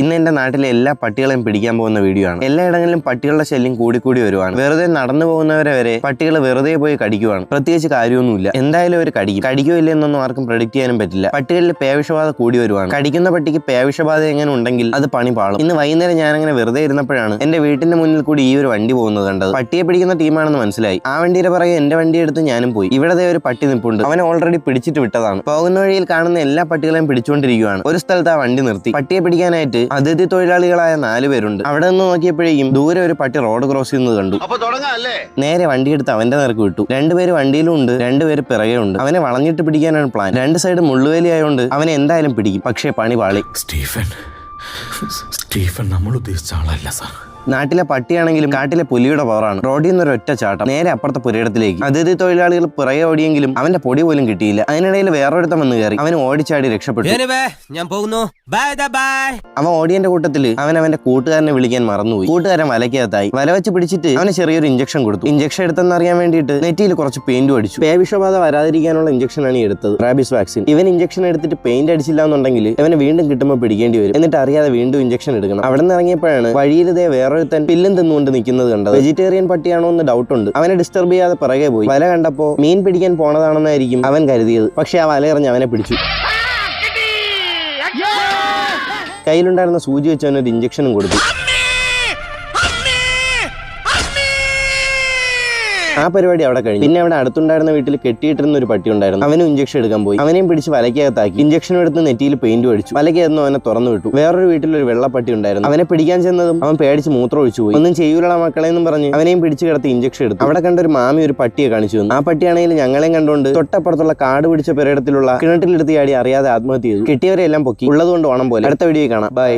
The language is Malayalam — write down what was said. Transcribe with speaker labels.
Speaker 1: ഇന്ന് എന്റെ നാട്ടിലെ എല്ലാ പട്ടികളെയും പിടിക്കാൻ പോകുന്ന വീഡിയോ ആണ്. എല്ലായിടങ്ങളിലും പട്ടികളുടെ ശല്യം കൂടിക്കൂടി വരുവാണ്. വെറുതെ നടന്നു പോകുന്നവരെ വരെ പട്ടികൾ വെറുതെ പോയി കടിക്കുവാണ്. പ്രത്യേകിച്ച് കാര്യമൊന്നുമില്ല. എന്തായാലും ഒരു കടിക്കും. കടിക്കോ ഇല്ലെന്നൊന്നും ആർക്കും പ്രഡിക്ട് ചെയ്യാനും പറ്റില്ല. പട്ടികളിൽ പേവിഷബാധ കൂടി വരുവാണ്. കടിക്കുന്ന പട്ടിക്ക് പേവിഷബാധ എങ്ങനെ ഉണ്ടെങ്കിൽ അത് പണി പാളും. ഇന്ന് വൈകുന്നേരം ഞാൻ അങ്ങനെ വെറുതെ ഇരുന്നപ്പോഴാണ് എന്റെ വീട്ടിന്റെ മുന്നിൽ കൂടി ഈ ഒരു വണ്ടി പോകുന്നത് കണ്ടത്. പട്ടിയെ പിടിക്കുന്ന ടീമാണെന്ന് മനസ്സിലായി. ആ വണ്ടിയുടെ പുറകെ എന്റെ വണ്ടി എടുത്ത് ഞാനും പോയി. ഇവിടെ ഒരു പട്ടി നിപ്പുണ്ട്. അവനെ ഓൾറെഡി പിടിച്ചിട്ട് വിട്ടതാണ്. പോകുന്ന വഴിയിൽ കാണുന്ന എല്ലാ പട്ടികളെയും പിടിച്ചുകൊണ്ടിരിക്കുകയാണ് ഒരു സ്ഥലത്ത് ആ വണ്ടി നിർത്തി. പട്ടിയെ പിടിക്കാനായിട്ട് അതിഥി തൊഴിലാളികളായ നാല് പേരുണ്ട്. അവിടെ നിന്ന് നോക്കിയപ്പോഴേക്കും ദൂരെ ഒരു പട്ടി റോഡ് ക്രോസ് ചെയ്യുന്നത് കണ്ടു. നേരെ വണ്ടി എടുത്ത് അവന്റെ നേർക്ക് വിട്ടു. രണ്ടുപേര് വണ്ടിയിലും ഉണ്ട് രണ്ടുപേര് പിറകെ ഉണ്ട്. അവനെ വളഞ്ഞിട്ട് പിടിക്കാനാണ് പ്ലാൻ രണ്ട് സൈഡ് മുള്ളുവേലി ആയതുകൊണ്ട് അവനെ എന്തായാലും പിടിക്കും. പക്ഷേ പണി പാളി.
Speaker 2: സ്റ്റീഫൻ സ്റ്റീഫൻ നമ്മൾ ഉദ്ദേശിച്ച ആളല്ല സാർ.
Speaker 1: നാട്ടിലെ പട്ടിയാണെങ്കിലും കാട്ടിലെ പുലിയുടെ പവറാണ്. റോഡിൽ നിന്ന് ഒറ്റ ചാട്ടം. നേരെ അപ്പുറത്തെ പുരയിടത്തിലേക്ക്. അതിഥി തൊഴിലാളികൾ പിറകെ ഓടിയെങ്കിലും അവന്റെ പൊടി പോലും കിട്ടിയില്ല. അതിനിടയിൽ വേറൊരുത്തം വന്ന് കയറി അവൻ ഓടിച്ചാടി രക്ഷപ്പെട്ടു.
Speaker 3: ഞാൻ പോകുന്നു.
Speaker 1: അവൻ ഓടിയന്റെ കൂട്ടത്തിൽ അവൻ അവന്റെ കൂട്ടുകാരനെ വിളിക്കാൻ മറന്നുപോയി. കൂട്ടുകാരൻ വലക്കകത്തായി. വല വെച്ച് പിടിച്ചിട്ട് അവന് ചെറിയൊരു ഇഞ്ചക്ഷൻ കൊടുത്തു. ഇഞ്ചക്ഷൻ എടുത്തെന്ന് അറിയാൻ വേണ്ടിയിട്ട് നെറ്റിയിൽ കുറച്ച് പെയിന്റ് അടിച്ചു. പേവിഷബാധ വരാതിരിക്കാനുള്ള ഇഞ്ചക്ഷൻ ആണ് എടുത്തത്. റാബിസ് വാക്സിൻ ഇവൻ ഇഞ്ചക്ഷൻ എടുത്തിട്ട് പെയിന്റ് അടിച്ചില്ല എന്നുണ്ടെങ്കിൽ ഇവന് വീണ്ടും കിട്ടുമ്പോൾ പിടിക്കേണ്ടി വരും. എന്നിട്ട് അറിയാതെ വീണ്ടും ഇഞ്ചക്ഷൻ എടുക്കണം. അവിടെ നിന്ന് ഇറങ്ങിയപ്പോഴാണ് വഴിയിൽ ഇതേ വേറൊരുത്തൻ പില്ലും തിന്നുകൊണ്ട് നിൽക്കുന്നത് കണ്ടത്. വെജിറ്റേറിയൻ പട്ടിയാണോ എന്ന് ഡൗട്ട് ഉണ്ട്. അവനെ ഡിസ്റ്റർബ് ചെയ്യാതെ പിറകെ പോയി. വല കണ്ടപ്പോ മീൻ പിടിക്കാൻ പോണതാണെന്നായിരിക്കും അവൻ കരുതിയത്. പക്ഷെ ആ വല എറിഞ്ഞ് അവനെ പിടിച്ചു. കയ്യിലുണ്ടായിരുന്ന സൂചി വെച്ച് അവനൊരു ഇഞ്ചക്ഷനും കൊടുത്തു. ആ പരിപാടി അവിടെ കഴിഞ്ഞു. പിന്നെ അവിടെ അടുത്തുണ്ടായിരുന്ന വീട്ടിൽ കെട്ടിയിട്ടിരുന്ന ഒരു പട്ടി ഉണ്ടായിരുന്നു. അവനും ഇഞ്ചക്ഷൻ എടുക്കാൻ പോയി. അവനെയും പിടിച്ച് വലക്കകത്താക്കി. ഇഞ്ചക്ഷൻ എടുത്ത് നെറ്റിയിൽ പെയിന്റ് അടിച്ചു. വലക്കകത്തുനിന്ന് അവനെ തുറന്നു വിട്ടു. വേറൊരു വീട്ടിൽ ഒരു വെള്ളപ്പട്ടി ഉണ്ടായിരുന്നു. അവനെ പിടിക്കാൻ ചെന്നതും അവൻ പേടിച്ച് മൂത്രം ഒഴിച്ചു പോയി. ഒന്നും ചെയ്യൂലടാ മക്കളെ എന്നും പറഞ്ഞ് അവനെയും പിടിച്ച് കിടത്തി ഇഞ്ചക്ഷൻ എടുത്തു. അവിടെ കണ്ട ഒരു മാമി ഒരു പട്ടിയെ കാണിച്ചു തന്നു. ആ പട്ടിയാണെങ്കിൽ ഞങ്ങളെയും കണ്ടുകൊണ്ട് തൊട്ടപ്പുറത്തുള്ള കാട് പിടിച്ച പെരയിടത്തിലുള്ള കിണറ്റിലെടുത്ത് ചാടി അറിയാതെ ആത്മഹത്യ ചെയ്തു. കിട്ടിയവരെല്ലാം പൊക്കി. ഉള്ളതുകൊണ്ട് ഓണം പോലെ. അടുത്ത വീഡിയോ കാണാം. ബൈ